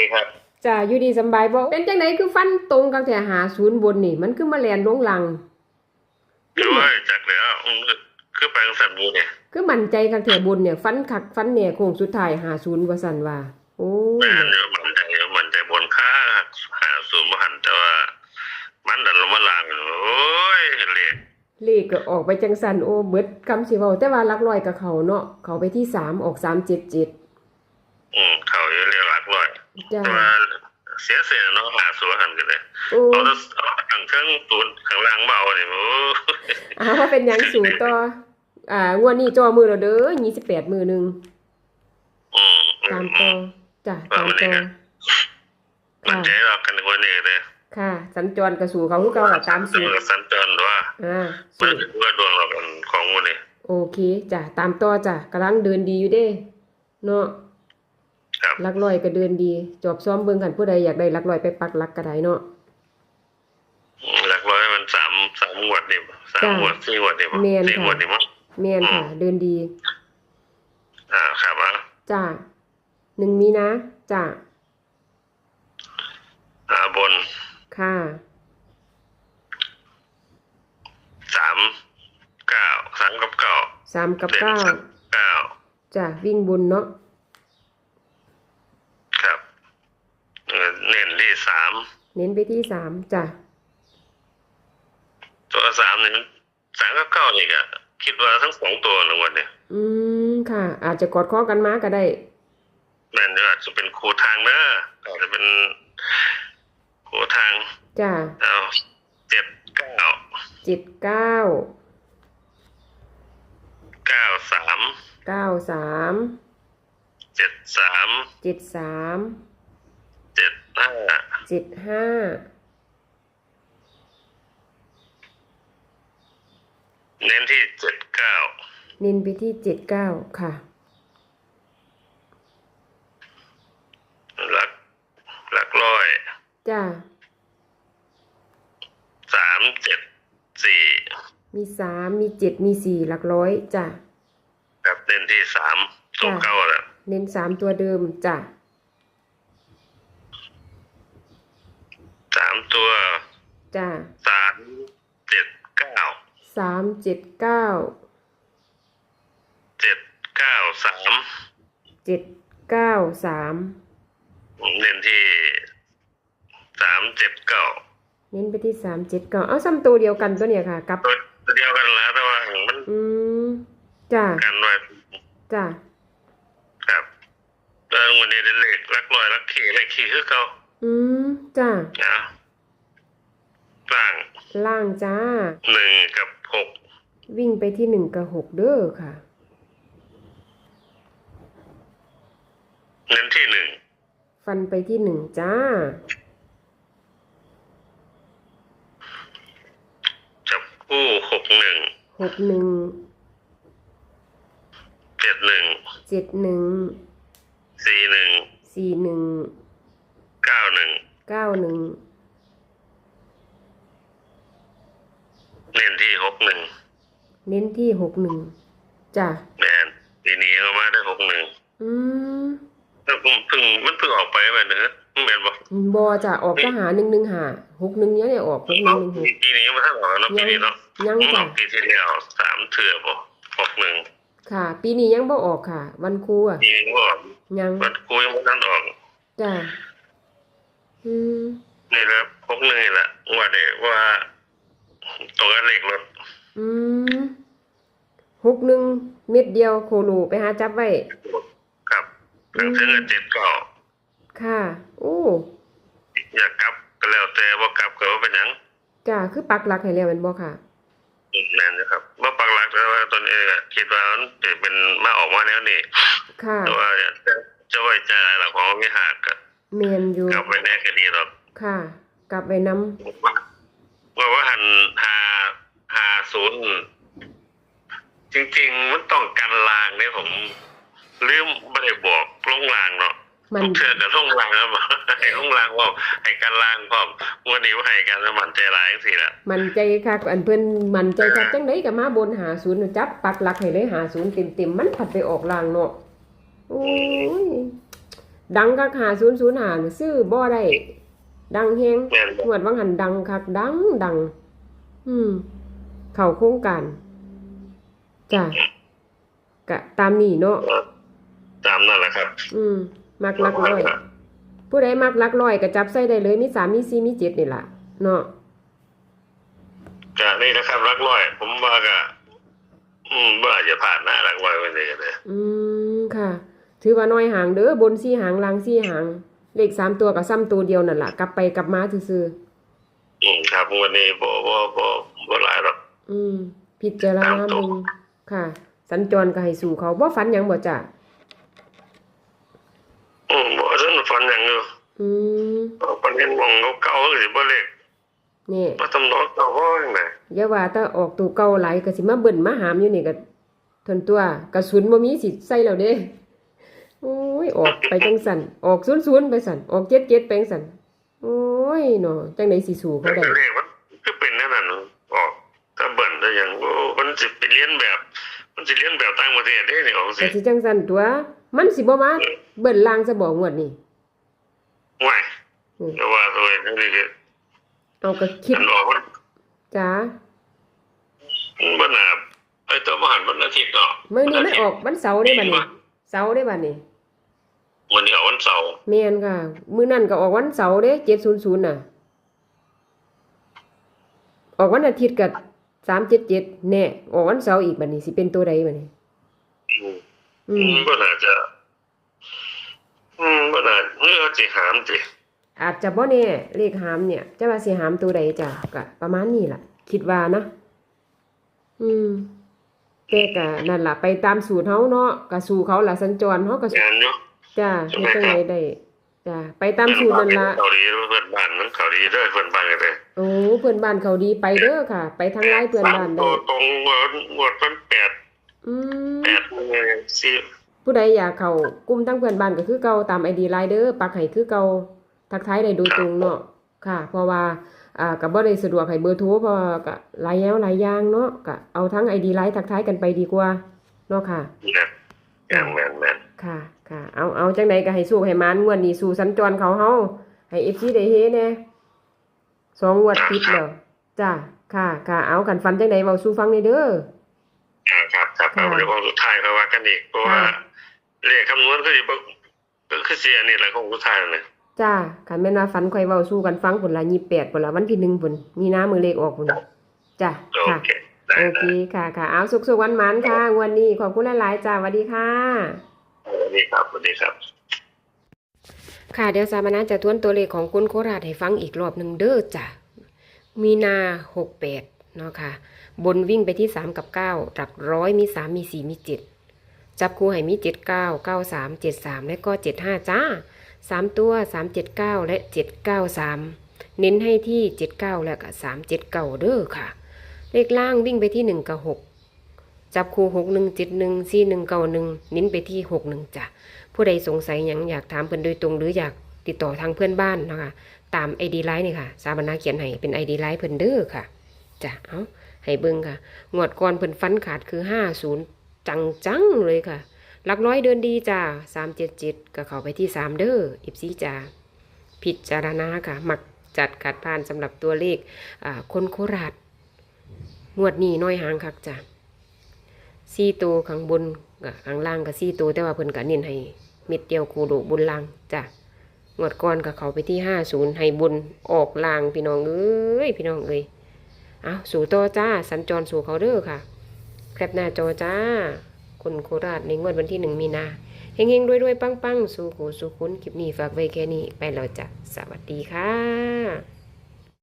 ดีครับจ้าอยู่ดีสำบายบ่เป็นจังไดคือฟันตรงกับแต่หาศูนย์บนนี่ มันคือมาแลนลงหลังด้วยจักแล้วอืมคือแปลงสันมูเนี่ยคือมั่นใจคักแต่บนเนี่ย ฟันคักฟันเนี่ยโค้งสุดท้ายหาศูนย์ว่าซั่นว่าโอ้แม่ยนเยอะมันใจเยอะมันใจบนค่าหาสูงมหันแต่ว่ามันดันลงมาลางโอ้ยเละเลขก็ออกไปจังซั่นโอ้เบิดคำสิเว้าแต่ว่าหลักร้อยกับเขาเนาะเขาไปที่สามออก377อืมเขาอยู่เรียกหลักร้อยจ้าแต่ ว่าเสียเสียเนาะหาสูงหันกันเลยโอ้เอาแต่เอาทางเครื่องตูนข้างล่างเบเอาเนี่ยโอ้ยอาว่าเป็นหยังสูต่ออ่างวดนี้จอมือแล้วเด้อ28มือหนึงอืมอืตามมต่อจ้ะตามต่อมันใจเรากันคนนี้เลยค่ะ สัญจรกระสู่เขาคือเก่าล่ะตามสูตรสัญจรว่าอ่ามัสูนตรเพื่อดวงเรากันของมันนี่โอเคจ้ะตามต่อจ้ะกำลังเดินดีอยู่เด้เนาะครับห ลักร้อยก็เดินดี จอบซ้อมเบิ่งกันผู้ใดอยากได้หลักร้อยไปปักหลักก็ได้เนาะหลักร้อยมันสามสามงวดนี่บ่สามจ้ะงวดสี่งวดนี่บ่แม่นสี่ค่ะงวดนี่มั้งแม่นค่ะ เดินดี อ่าครับอะจ้ะหนึ่งมีนะจ้ะอ่าบน ค่ะสามเก้าสามกับเก้าสามกับเด่นเก้าสามเก้าจ้ะวิ่งบนเนาะ ครับเออเน้นที่ สามเน้นไปที่สามจ้ะตัวสามนี่สามกับเก้านี่ก็คิดว่าทั้งสองตัวหนึ่งวันเนี่ย อืมค่ะ อาจจะกอดข้อกันมาก็ได้แม่นอาจจะเป็นครูทางเนอะอาจจะเป็นครูทางจ้ะเอาเจ็ดเก้าเจ็ดเก้าเก้าสามเก้าสามเจ็ดสามเจ็ดสามเจ็ดห้า เจ็ดห้าเน้นที่เจ็ดเก้าเน้นไปที่เจ็ดเก้าค่ะหลักหลักร้อยจ้าสามเจ็ดสี่มีสามมีเจ็ดมีสี่หลักร้อยจ้าครับเน้นที่สามตัวจ้ะเก้าแหละเน้นสามตัวเดิมจ้า สาม ตัวจ้าสามเจ็ดเก้าสามเจ็ดเก้าเจ็ดเก้าสามเจ็ดเก้าสามเน้นที่สามเจ็ดเก้าเน้นไปที่สามเจ็ดเก้าเอาซ้ำตัวเดียวกันตัวเนี่ยค่ะกับตัวเดียวกันแล้วแต่ว่ามันอืมจ้ากันไว้จ้าครับแล้ววันนี้ได้เลขลักลอยลักขี่เลขขี่คือเก่าอืมจ้านะ ล่างล่างจ้าหนึ่งกับหกวิ่งไปที่หนึ่งกับหกเด้อค่ะ เน้นที่หนึ่งฟันไปที่หนึ่งจ้า จับคู่หกหนึ่งหกหนึ่งเจ็ดหนึ่งเจ็ดหนึ่งสี่หนึ่งสี่หนึ่งเก้าหนึ่งเก้าหนึ่ง เน้นที่หกหนึ่งเน้นที่หกหนึ่งจ้ะแมนทีนี้เอามาได้หกหนึ่งอืมแล้วเพิ่งมันเพิ่งออกไปแบบนึงแมนบอกบอจะออกก็หาหนึ่งหนึ่งหาหกหนึ่งเนี้ยเนี่ยออกหกหนึ่งหนึ่งหกปีนี้มันท่านออกแล้วเนาะปีนี้เนาะยังมันอจ้ะอกปีที่แล้วสามเถื่อบ่หกหนึ่งค่ะ ปีนี้ยังบ่ออกค่ะ วันครูอะปีนี้ก็ออกยังมันกูยังไม่ทันออกจ้ะอืมนี่แหละหกหนึ่งนี่แหละว่าเด็กว่า ตัวกันเลขรถอืมหกหนึ่งเม็ดเดียวโคโลไปหาจับไว้ ครับถึงถึงเงินเจ็ดก็ค่ะ โอ้ อยากกลับก็แล้วแต่ว่ากลับก็ว่าเป็นหยังจ้ะคือปักหลักให้แล้วแมันบ่ค่ะแม่นนะครับเมื่อปักหลักแล้วว่าตอนนี้ก็คิดว่ามันจะเป็นมาออกมาแล้วนี่ค่ะแต่ว่าจะจะไว้ใจอะไรหลักของวิหารก็เมนอยู่กลับไว้แน่ก็ดีหรอกค่ะ กลับไปน้ว่า ว่าว่าหันหาหาศูนย์จริง ๆ มันต้องกันลางเนี่ยผมลืมไม่ได้บอกลงลางเนาะำมันเชื่อกับลงลางนะบอกให้ลงลางพร้อมให้กันลางพร้อมวันนี้ว่าให้กันแล้วมันใจร้ายจังสิละมันใจคักอันเพิ่นมันใจคักจังไดก็มาบนหาศูนย์จับปักหลักให้เลยหาศูนย์เต็มๆมันผัดไปออกลางเนาะโอ้ยดังคักหาศูนย์ศูนย์หาซื้อบ่ได้ ดังแฮงแม่นงวดวังหันดังคักดังดัง อืม เข้าโครงการจ้ะกะตามนี้เนาะตามนั่นแหละครับอืม มักหลักร้อย ผู้ใดมักหลักร้อยก็จับใส่ได้เลย มีสามมีสี่มีเจ็ดนี่ล่ะเนาะกะนี่นะครับรักร้อย ผมว่ากะอืมว่าจะผ่านหน้ารักร้อยไปเลยกันเลยอืมค่ะ ถือว่าน้อยหางเด้อบนสี่หางล่างสี่หาง เลขสามตัวกับซ้ำตัวเดียวนั่นล่ะกลับไปกลับมาซื่ออืมครับวันนี้บ่บ่บ่บ่หลายหรอกๆอืมพิจารณาเบิ่งค่ะ สัญจรก็ให้สู่เขาบ่ฝันหยังบ่จ้ะอืมบ่ทันฟันหยังอยู่อืมฟันเห็นหมองเก่าๆก็สิบ่เล็กนี่บ่ทำนองเก่าบ่จังไดอย่าว่าแต่ออกตัวเก่าหลายก็สิมาเบิ่นมาหามอยู่นี่ก็ทนตัวกระสุนบ่มีสิใส่แล้วเด้ โอ้ยออกไปจังสั่นออก00ไปสั่นออก77ไปจังสั่นโอ้ยเนาะจังได๋สิสู้เขาได้เลขมันคือเป็นแนั่นน่ะออกถ้าเบิ่นได้หยังโอ้มันสิไปเรียนแบบ มันสิเรียนแบบต่างประเทศเด้นี่ของสิก็สิจังสั่นตัว มันสิบ่มาเบิ่นลางซะบ่งวดนี้ห่วยอืมแต่ว่าตัวเองนี่คือเอาก็คิดมันออกมันจ้ามันบ่น่าไอ้ตัวมหันวันอาทิตย์เนาะมื้อนี้มันออกวันเสาร์ได้บัดนี้เสาร์ได้บัดนี้ วันนี้ออกวันเสาร์แม่นค่ะ มื้อนั้นก็ออกวันเสาร์เด้700น่ะ ออกวันอาทิตย์ก็377แน่ออกวันเสาร์อีกบัดนี้สิเป็นตัวใดบัดนี้ อืมอืมบ่น่าจะ อืมบ่น่าเมื่อสิหามสิอาจจะบ่แน่เลขหามเนี่ยจะว่าสิหามตัวใดจ้ะก็ประมาณนี้ล่ะ คิดว่านะอืมแต่ก็นั่นล่ะไปตามสูตรเฮาเนาะก็สู่เขาล่ะสัญจรเฮาก็งานอยู่ จ้าเฮ็ดจังไดได้จ้าไปตามสูตรนั่นล่ะเกาหลีเพื่อนบ้านนั้นเกาหลีเด้อเพื่อนบ้านกันเด้อโอ้เพื่อนบ้านเขาดีไปเด้อค่ะ ไปทางไลน์เพื่อนบ้านได้ตัวตรงงวดงวดมันแปดอืมแปดสี่ผู้ใดอยากเข้ากลุ่มทั้งเพื่อนบ้านก็คือเก่าตาม ID ไลน์เด้อปักให้คือเก่าทักทายได้โดยตรงเนาะค่ะ เพราะว่าอ่าก็บ่ได้สะดวกให้เบอร์โทรเพราะว่าก็หลายแนวหลายอย่างเนาะก็เอาทั้ง ID ไลน์ทักทายกันไปดีกว่าเนาะค่ะนะแม่นแม่นแม่น ค่ะค่ะเอาเอาจังไดก็ให้สู้ให้มานงวดนี้สู่สัญจรเขาเฮาให้ FC ได้เฮแน่สองงวดติดแล้วจ้าค่ะค่ะเอากันฟันจังไดเว้าสู่ฟังหน่อยเด้อครับครับครับค่ะเอาเดี๋ยวของสุดท้ายค่อยว่ากันอีกเพราะว่าค่ะเลขคำนวณก็สิบ่ก็คือเสียนี่แหละของสุดท้ายนั่นน่ะจ้าคันแม่นว่าฝันข่อยเว้าสู่กันฟังพุ่นละ28พุ่นละวันที่1พุ่นมีน้ามือเลขออกพุ่นจ้าโอค่ะเคได้โอเคค่ะค่ะเอาสุขๆวันหมานค่ะงวันนี้ขอบคุณหลายๆจ้าสวัสดีค่ะส วัสดีครับสวัสดีครับ ค่ะเดี๋ยวสามนาจะทวนตัวเลขของคุณโคราชให้ฟังอีกรอบหนึ่งเด้อจ้ะ มีนาหกแปดเนาะค่ะ บนวิ่งไปที่สามกับเก้าหลักร้อยมีสามมีสี่มีเจ็ดจับคู่ให้มีเจ็ดเก้าเก้าสามเจ็ดสามและก็เจ็ดห้าจ้าสามตัวสามเจ็ดเก้าและเจ็ดเก้าสามเน้นให้ที่เจ็ดเก้าและก็สามเจ็ดเก้าเด้อค่ะ เลขล่างวิ่งไปที่หนึ่งกับหก จับคู่หกหนึ่งเจ็ดหนึ่งสี่หนึ่งเก้าหนึ่งเน้นไปที่หกหนึ่งจ้ะผู้ใดสงสัยยังอยากถามเพิ่นโดยตรงหรืออยากติดต่อทางเพื่อนบ้านนะคะตาม ID ไลน์นี่ค่ะสาบนาเขียนให้เป็น ID ไลน์เพิ่นเด้อค่ะจ้ะเอาให้เบิ่งค่ะงวดก่อนเพิ่นฟันขาดคือ50จังจังๆเลยค่ะ หลักร้อยเดินดีจ้า377ก็เข้าไปที่3เด้อ14จ้าพิจารณาค่ะมักจัดขัดผ่านสำหรับตัวเลขคนโคราชงวดนี้น้อยหางคักจ้ะ ซี่ตัวข้างบนกับข้างล่างกับซี่ตัวแต่ว่าเพิ่นก็เน้นให้เม็ดเดียวคูโดบุญลางจ้ะงวดก่อนกับเขาไปที่ห้าศูนย์ให้บุญออกล่างพี่น้องเอ้ยพี่น้องเอ้ยเอาสู่ต่อจ้าสัญจรสู่เขาเด้อค่ะ แคปหน้าจอจ้าคนโคราชในงวดวันที่หนึ่งมีนาเฮงๆรวยๆ ปังๆ สู่หูสู่คุณคลิปนี้ฝากไว้แค่นี้ ไปแล้วจ้ะสวัสดีค่ะ